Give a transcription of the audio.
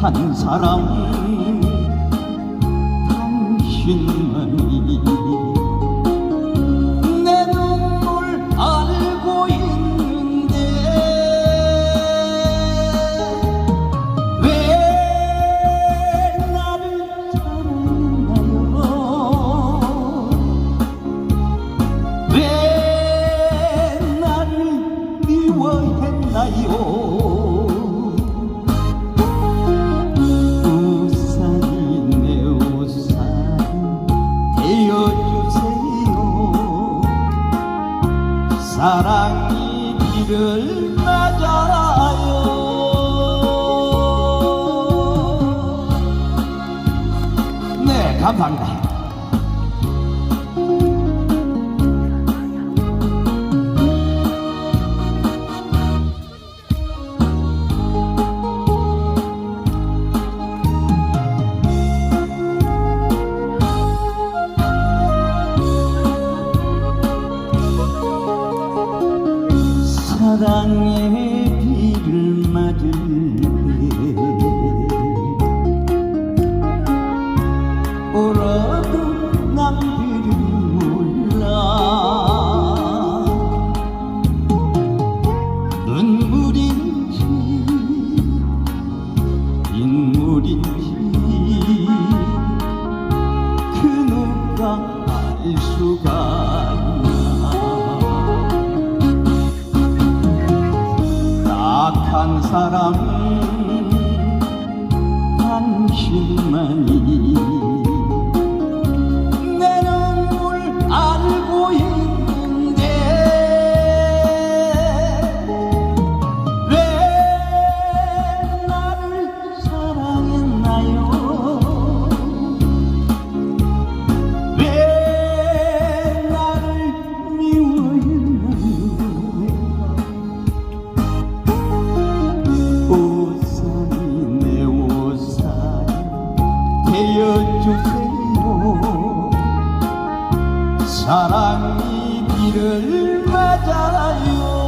한 사람 당신 사랑이 비를 맞아요. 네 감사합니다 사랑의 비를 맞을 때 울어도 남들은 몰라. 눈물인지 인물인지 그 누가 알 수가 한 사람 당신만이 사랑이 비를 맞아요